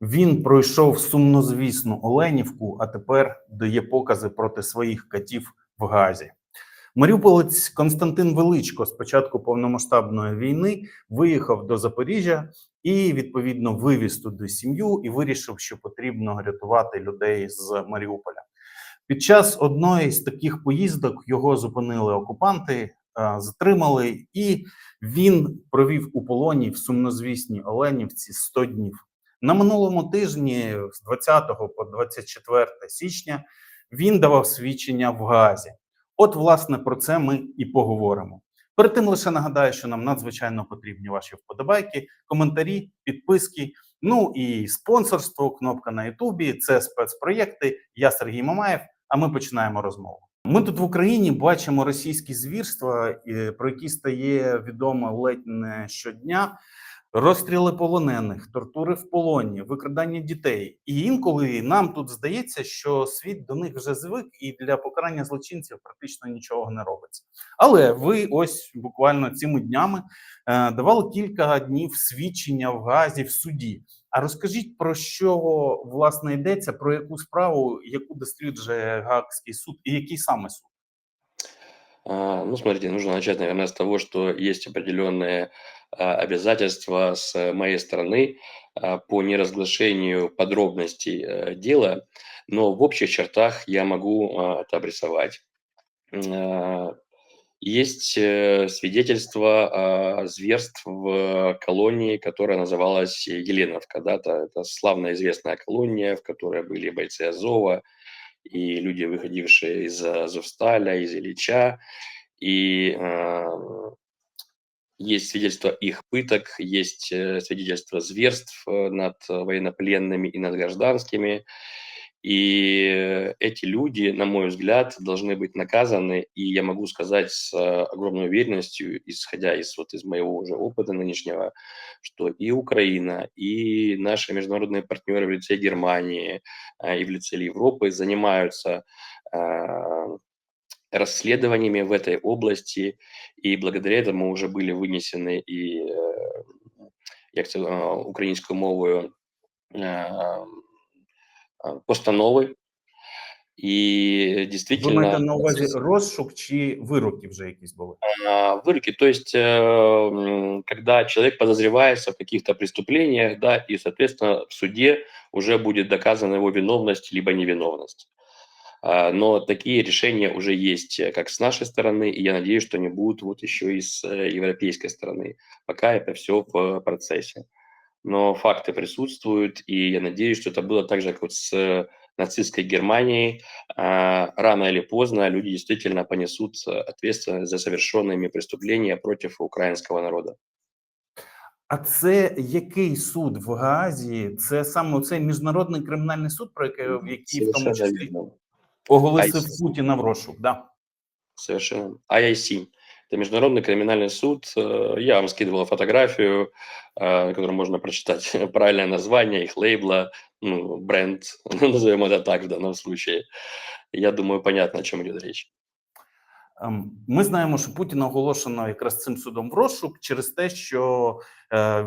Він пройшов сумнозвісну Оленівку, а тепер дає покази проти своїх катів в Газі. Маріуполець Константин Величко з початку повномасштабної війни виїхав до Запоріжжя і відповідно вивіз туди сім'ю і вирішив, що потрібно рятувати людей з Маріуполя. Під час одної з таких поїздок його зупинили окупанти, затримали, і він провів у полоні в сумнозвісній Оленівці 100 днів. На минулому тижні, з 20 по 24 січня, він давав свідчення в Газі. От, власне, про це ми і поговоримо. Перед тим лише нагадаю, що нам надзвичайно потрібні ваші вподобайки, коментарі, підписки. Ну і спонсорство, кнопка на Ютубі. Це спецпроєкти. Я Сергій Мамаєв. А ми починаємо розмову. Ми тут в Україні бачимо російські звірства, про які стає відомо ледь не щодня. Розстріли полонених, тортури в полоні, викрадання дітей. І інколи нам тут здається, що світ до них вже звик, і для покарання злочинців практично нічого не робиться. Але ви ось буквально цими днями е, давали кілька днів свідчення в Газі в суді. А розкажіть про що власне йдеться, про яку справу, яку досліджує Гаагський суд, і який саме суд? А, Ну, смотрите, нужно начать, наверное, с того, что есть определенные а, обязательства с моей стороны а, по неразглашению подробностей э, дела, но в общих чертах я могу это обрисовать. Есть э, свидетельство зверств в колонии, которая называлась Еленов. Когда-то это славно известная колония, в которой были бойцы Азова и люди, выходившие из Азовсталя, из Ильича. И а, есть свидетельства их пыток, есть э, свидетельства зверств э, над военнопленными и над гражданскими. И эти люди, на мой взгляд, должны быть наказаны. И я могу сказать с э, огромной уверенностью, исходя из, вот, из моего уже опыта нынешнего, что и Украина, и наши международные партнеры в лице Германии а, и в лице Европы занимаются а, расследованиями в этой области, и благодаря этому уже были вынесены и э, як мовою а, а, постанови. І Ви дійсно маєте на увазі розшук чи вироки вже якісь були? а, выроки, то есть э, м, когда человек подозревается в каких-то преступлениях, да, и, соответственно, в суде уже будет доказана его виновность либо невиновность. А, Но такие решения уже есть э, как с нашей стороны, и я надеюсь, что они будут вот еще и с э, европейской стороны. Пока это все в процессе. Но факты присутствуют, и я надеюсь, что это было так же, как вот с э, нацистской Германией. А, Рано или поздно люди действительно понесут э, ответственность за совершенными преступления против украинского народа. А це який суд в Гаазі? Це саме цей міжнародний кримінальний суд, про який, в який в тому Совершенно числі верно. оголосив ICC. Путіна в розшук. Да. Совершенно. IIC. Это Международный криминальный суд. Э, Я вам скидывал фотографию, э, на которой можно прочитать правильное название, их лейбла, ну, бренд, назовем это так в данном случае. Я думаю, понятно, о чем идет речь. Ем, Ми знаємо, що Путіна оголошено якраз цим судом в розшук через те, що е,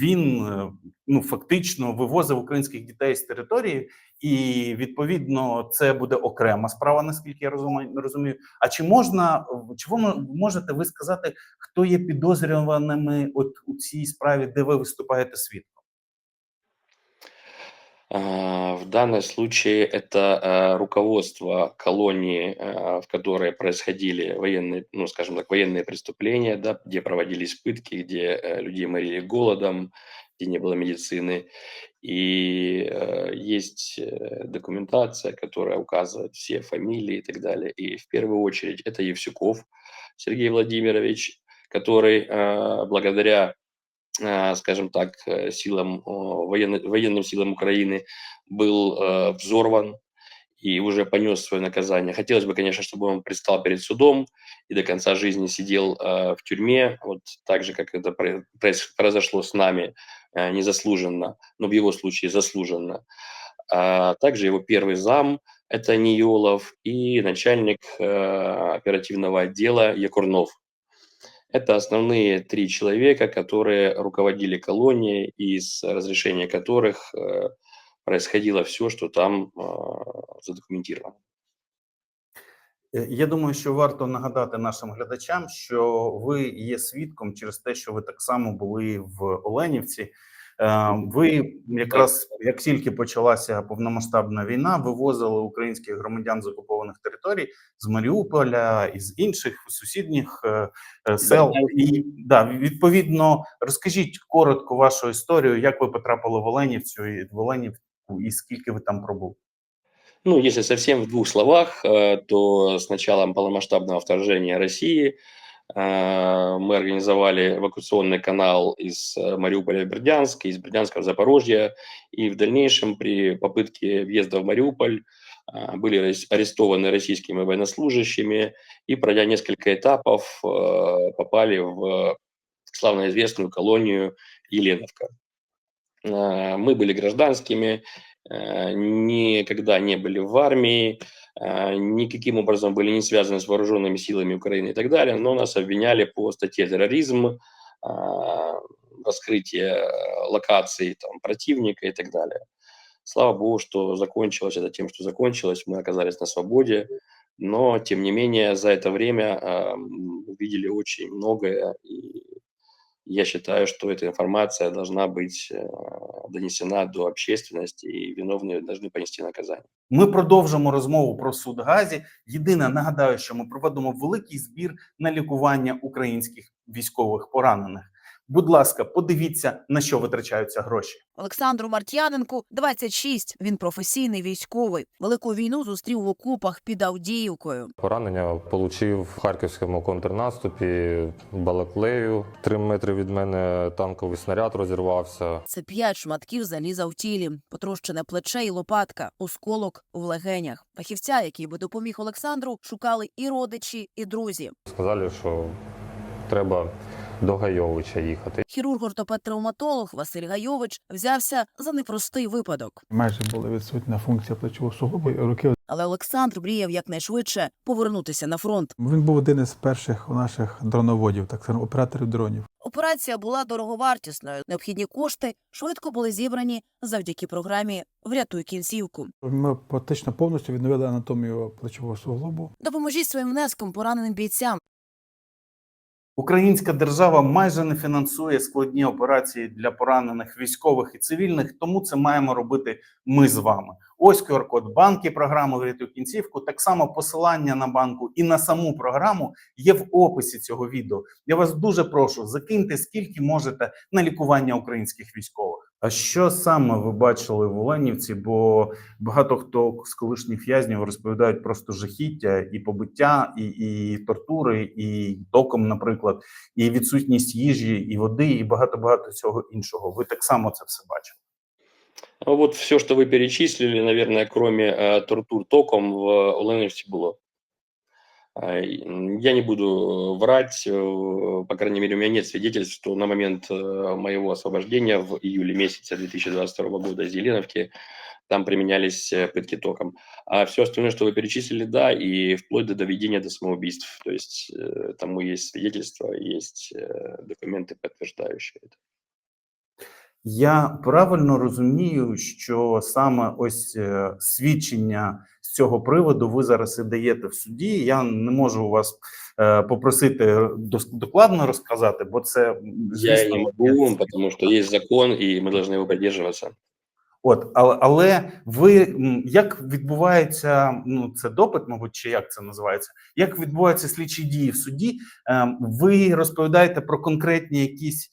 він е, ну фактично вивозив українських дітей з території, і відповідно це буде окрема справа, наскільки я розумію. А чи можна чи ви можете ви сказати, хто є підозрюваними от у цій справі, де ви виступаєте свідком? А, В данном случае это а, руководство колонии, а, в которой происходили военные, ну, скажем так, военные преступления, да, где проводились пытки, где э, людей морили голодом, где не было медицины. И э, есть э, документация, которая указывает все фамилии и так далее. И в первую очередь это Евсюков Сергей Владимирович, который благодаря скажем так, э, силам, военным силам Украины был э, взорван и уже понес свое наказание. Хотелось бы, конечно, чтобы он предстал перед судом и до конца жизни сидел э, в тюрьме, вот так же, как это произошло с нами, э, незаслуженно, но в его случае заслуженно. А также его первый зам – это Ниолов и начальник э, оперативного отдела Якурнов. Это основные три человека, которые руководили колонией, и с разрешения которых э, происходило все, что там э, задокументировано. Е, Я думаю, що варто нагадати нашим глядачам, що ви є свідком через те, що ви так само були в Оленівці. Е, Ви якраз як тільки почалася повномасштабна війна, вивозили українських громадян з окупованих територій з Маріуполя і з інших сусідніх е, е, сел. І да, відповідно, розкажіть коротко вашу історію, як ви потрапили в Оленівцю і в Оленівку, і скільки ви там пробули. Ну, если совсем в двух словах, то с началом полномасштабного вторжения России мы организовали эвакуационный канал из э, Мариуполя в Бердянск, из Бердянска в Запорожье, и в дальнейшем при попытке въезда в Мариуполь э, были арестованы российскими военнослужащими. И, пройдя несколько этапов, э, попали в славноизвестную колонию Еленовка. Э, Мы были гражданскими, э, никогда не были в армии, э, никаким образом были не связаны с вооруженными силами Украины и так далее, но нас обвиняли по статье терроризм, а, раскрытие э, локаций там, противника и так далее. Слава богу, что закончилось это тем, что закончилось, мы оказались на свободе, но, тем не менее, за это время увидели очень многое, и я считаю, что эта информация должна быть э, донесена до общественности, и виновные должны понести наказание. Ми продовжимо розмову про суд Газі. Єдине нагадаю, що ми проводимо великий збір на лікування українських військових поранених. Будь ласка, подивіться на що витрачаються гроші. Олександру Мартяненку 26. Він професійний військовий. Велику війну зустрів в окопах під Авдіївкою. Поранення отримав в харківському контрнаступі Балаклею. Три метри від мене танковий снаряд розірвався. Це п'ять шматків заліза в тілі, потрощене плече і лопатка, осколок в легенях. Фахівця, який би допоміг Олександру, шукали і родичі, і друзі. Сказали, що треба до Гайовича їхати. Хірург-ортопед-травматолог Василь Гайович взявся за непростий випадок. майже була відсутня функція плечового суглобу і руки. Але Олександр мріяв якнайшвидше повернутися на фронт. Він був один із перших наших дроноводів, так само операторів дронів. Операція була дороговартісною. Необхідні кошти швидко були зібрані завдяки програмі Врятуй кінцівку. Ми практично повністю відновили анатомію плечового суглобу. Допоможіть своїм внеском пораненим бійцям. Українська держава майже не фінансує складні операції для поранених військових і цивільних, тому це маємо робити ми з вами. Ось QR-код банки програми «Врятуй кінцівку. Так само посилання на банку і на саму програму є в описі цього відео. Я вас дуже прошу, закиньте скільки можете на лікування українських військових. А що саме ви бачили в Оленівці? Бо багато хто з колишніх в'язнів розповідають просто жахіття і побиття, і, і тортури, і током, наприклад, і відсутність їжі, і води, і багато багато цього іншого. Ви так само це все бачили. А Вот все, что вы перечислили, наверное, кроме э, тортур током в Оленівці было. А, и, м, Я не буду врать, э, по крайней мере, у меня нет свидетельств, что на момент э, моего освобождения в июле месяце 2022 года из Еленовки там применялись э, пытки током. А все остальное, что вы перечислили, да, и вплоть до доведения до самоубийств. То есть э, тому есть свидетельства, есть э, документы, подтверждающие это. Я правильно розумію, що саме ось е, свідчення з цього приводу ви зараз і даєте в суді. Я не можу у вас е, попросити докладно розказати, бо це м, Я звісно, не могу, потому что есть закон, и мы должны его придерживаться. От, але, але ви як відбувається ну це допит, мабуть, чи як це називається? Як відбуваються слідчі дії в суді? Ем, ви розповідаєте про конкретні якісь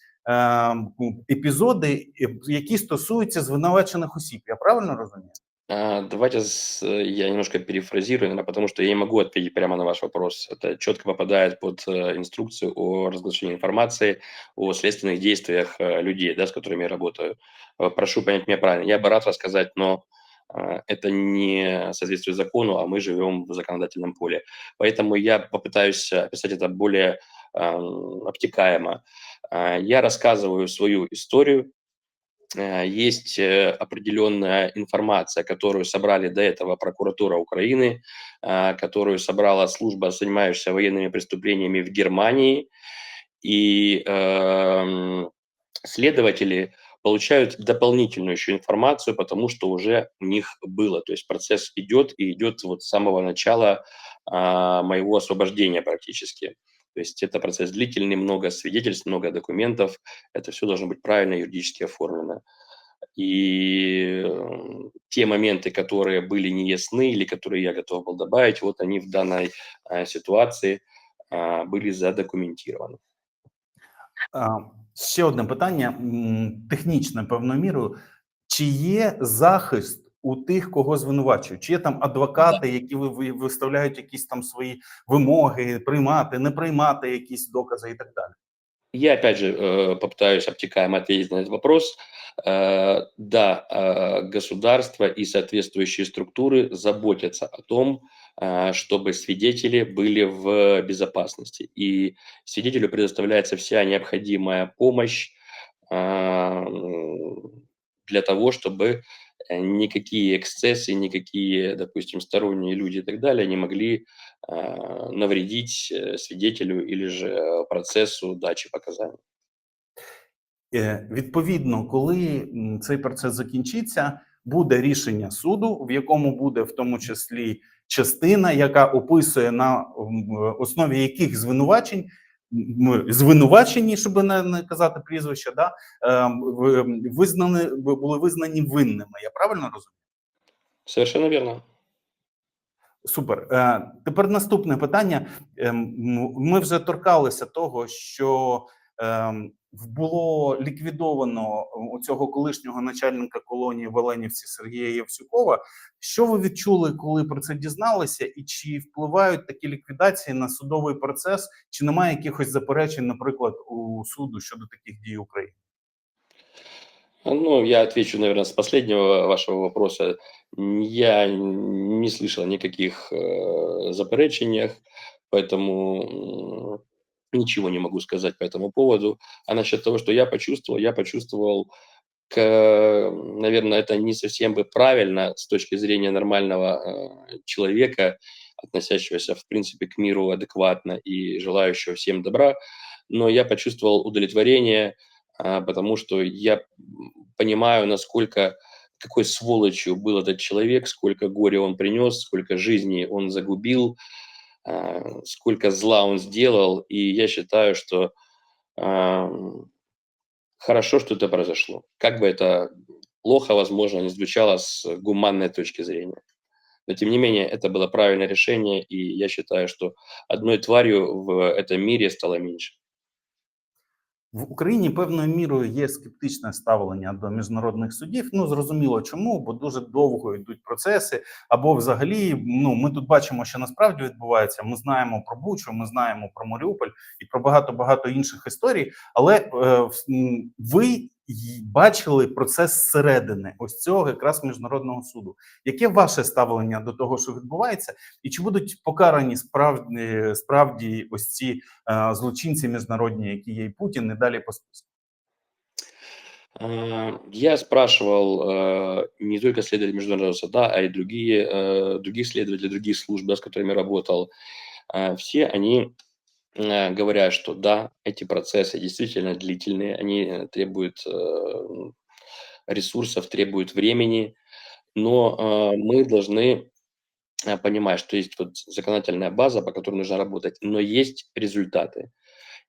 ну, епізоди, е, які стосуються звинувачених осіб. Я правильно розумію? А, Давайте э, я немножко перефразирую, потому что я не могу ответить прямо на ваш вопрос. Это четко попадает под э, инструкцию о разглашении информации о следственных действиях э, людей, да, с которыми я работаю. Прошу понять меня правильно. Я бы рад рассказать, но это не соответствует закону, а мы живем в законодательном поле. Поэтому я попытаюсь описать это более эм, обтекаемо. Я рассказываю свою историю, есть э, определенная информация, которую собрали до этого прокуратура Украины, а, которую собрала служба, занимающаяся военными преступлениями в Германии. и эм, следователи получают дополнительную еще информацию, потому что уже у них было. То есть процесс идет и идет вот с самого начала а, моего освобождения практически. То есть это процесс длительный, много свидетельств, много документов. Это все должно быть правильно юридически оформлено. И э, те моменты, которые были неясны или которые я готов был добавить, вот они в данной э, ситуации а, были задокументированы. А, Ще одне питання, м, технічне певною мірою. Чи є захист у тих, кого звинувачують? Чи є там адвокати, які ви- ви- виставляють якісь там свої вимоги, приймати, не приймати якісь докази і так далі? Я опять же э, попытаюсь обтекаемо ответить на этот вопрос. Э, Да, э, государство и соответствующие структуры заботятся о том, э, чтобы свидетели были в безопасности. И свидетелю предоставляется вся необходимая помощь а, м, для того, чтобы э, никакие эксцессы, никакие, допустим, сторонние люди и так далее не могли а, навредить э, свидетелю или же э, процессу дачи показаний. Е, Відповідно, коли м, цей процес закінчиться, буде рішення суду, в якому буде в тому числі частина, яка описує на м, основі яких звинувачень м, звинувачені, щоб не, не казати прізвища, да е, визнані були визнані винними. Я правильно розумію? Совершенно вірно. Супер. Е, тепер наступне питання. Ем, Ми вже торкалися того, що ем, було ліквідовано у цього колишнього начальника колонії в Оленівці Сергія Євсюкова. Що ви відчули, коли про це дізналися, і чи впливають такі ліквідації на судовий процес? Чи немає якихось заперечень, наприклад, у суду щодо таких дій України? Ну, я отвечу, наверное, с последнего вашего вопроса. Н- Я не слышал о никаких э, заперечениях, поэтому м, ничего не могу сказать по этому поводу. А насчет того, что я почувствовал, я почувствовал, к, наверное, это не совсем бы правильно с точки зрения нормального э, человека, относящегося, в принципе, к миру адекватно и желающего всем добра, но я почувствовал удовлетворение, а, потому что я понимаю, насколько какой сволочью был этот человек, сколько горя он принес, сколько жизней он загубил, сколько зла он сделал, и я считаю, что ам, хорошо, что это произошло. Как бы это плохо, возможно, не звучало с гуманной точки зрения. Но, тем не менее, это было правильное решение, и я считаю, что одной тварью в этом мире стало меньше. В Україні певною мірою є скептичне ставлення до міжнародних судів. Ну зрозуміло, чому, бо дуже довго йдуть процеси. Або, взагалі, ну ми тут бачимо, що насправді відбувається. Ми знаємо про Бучу, ми знаємо про Маріуполь і про багато багато інших історій. Але е, ви й- бачили процес зсередини ось цього якраз міжнародного суду. Яке ваше ставлення до того, що відбувається, і чи будуть покарані справді справді ось ці е, злочинці міжнародні, які є і Путін, і далі по списку? А, Я спрашивал э, не только следователей Международного суда, а и другие, э, других следователей, других служб, да, с которыми работал. А, Все они э, говорят, что да, эти процессы действительно длительные, они требуют э, ресурсов, требуют времени, но э, мы должны понимать, что есть вот законодательная база, по которой нужно работать, но есть результаты.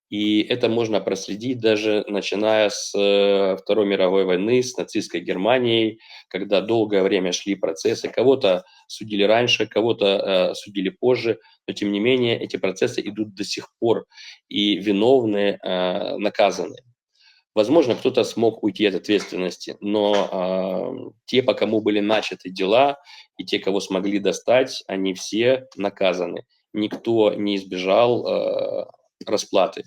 И это можно проследить даже начиная с э, Второй мировой войны, с нацистской Германией, когда долгое время шли процессы. Кого-то судили раньше, кого-то э, судили позже, но тем не менее эти процессы идут до сих пор, и виновные э, наказаны. Возможно, кто-то смог уйти от ответственности, но э, те, по кому были начаты дела, и те, кого смогли достать, они все наказаны. Никто не избежал э, расплаты.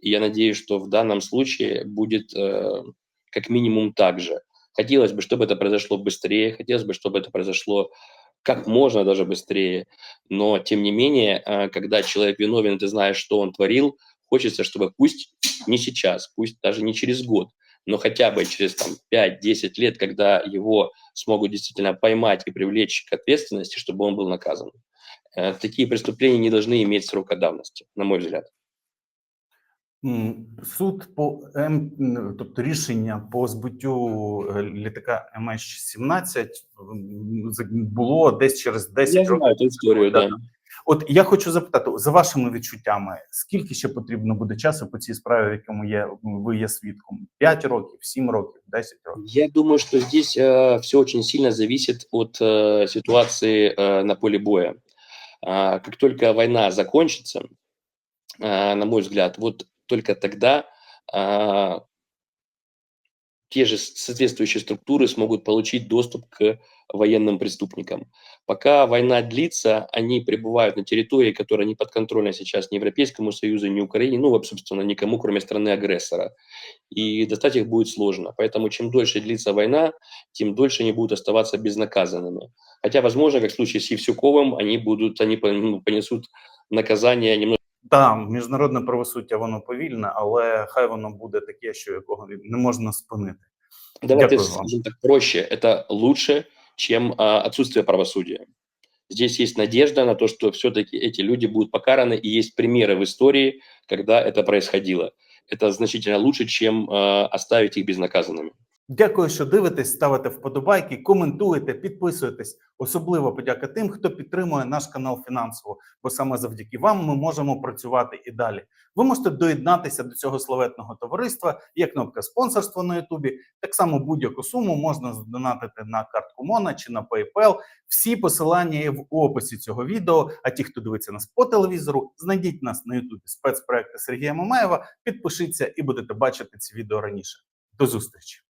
И я надеюсь, что в данном случае будет э, как минимум так же. Хотелось бы, чтобы это произошло быстрее, хотелось бы, чтобы это произошло как можно даже быстрее, но тем не менее, э, когда человек виновен, ты знаешь, что он творил, хочется, чтобы пусть не сейчас, пусть даже не через год, но хотя бы через там, 5-10 лет, когда его смогут действительно поймать и привлечь к ответственности, чтобы он был наказан. Э, Такие преступления не должны иметь срока давности, на мой взгляд. М, Суд по М, н- тобто рішення по збиттю е, літака MH17 м, з- було десь через 10 Я років. знаю эту историю, да. От я хочу запитати за вашими відчуттями, скільки ще потрібно буде часу по цій справі, в якому є ви є свідком? 5 років, 7 років, 10 років? Я думаю, что здесь все очень сильно зависит от э, ситуации э, на поле боя. А, как только война закончится, а, на мой взгляд, вот только тогда а, те же соответствующие структуры смогут получить доступ к военным преступникам. Пока война длится, они пребывают на территории, которая не подконтрольна сейчас ни Европейскому Союзу, ни Украине, ну, собственно, никому, кроме страны-агрессора. И достать их будет сложно. Поэтому чем дольше длится война, тем дольше они будут оставаться безнаказанными. Хотя, возможно, как в случае с Евсюковым, они будут, они ну, понесут наказание немного Так, міжнародне правосуддя воно повільне, але хай воно буде таке, що якого не можна спинити. Давайте Дякую вам. скажем так проще. Это лучше, чем а, отсутствие правосудия. Здесь есть надежда на то, что все-таки эти люди будут покараны, и есть примеры в истории, когда это происходило. Это значительно лучше, чем а, оставить их безнаказанными. Дякую, що дивитесь, ставите вподобайки, коментуєте, підписуєтесь. Особливо подяка тим, хто підтримує наш канал фінансово, бо саме завдяки вам ми можемо працювати і далі. Ви можете доєднатися до цього славетного товариства. Є кнопка спонсорства на Ютубі. Так само будь-яку суму можна здонатити на картку Мона чи на PayPal. Всі посилання є в описі цього відео. А ті, хто дивиться нас по телевізору, знайдіть нас на Ютубі спецпроекти Сергія Мамаєва, підпишіться і будете бачити ці відео раніше. До зустрічі!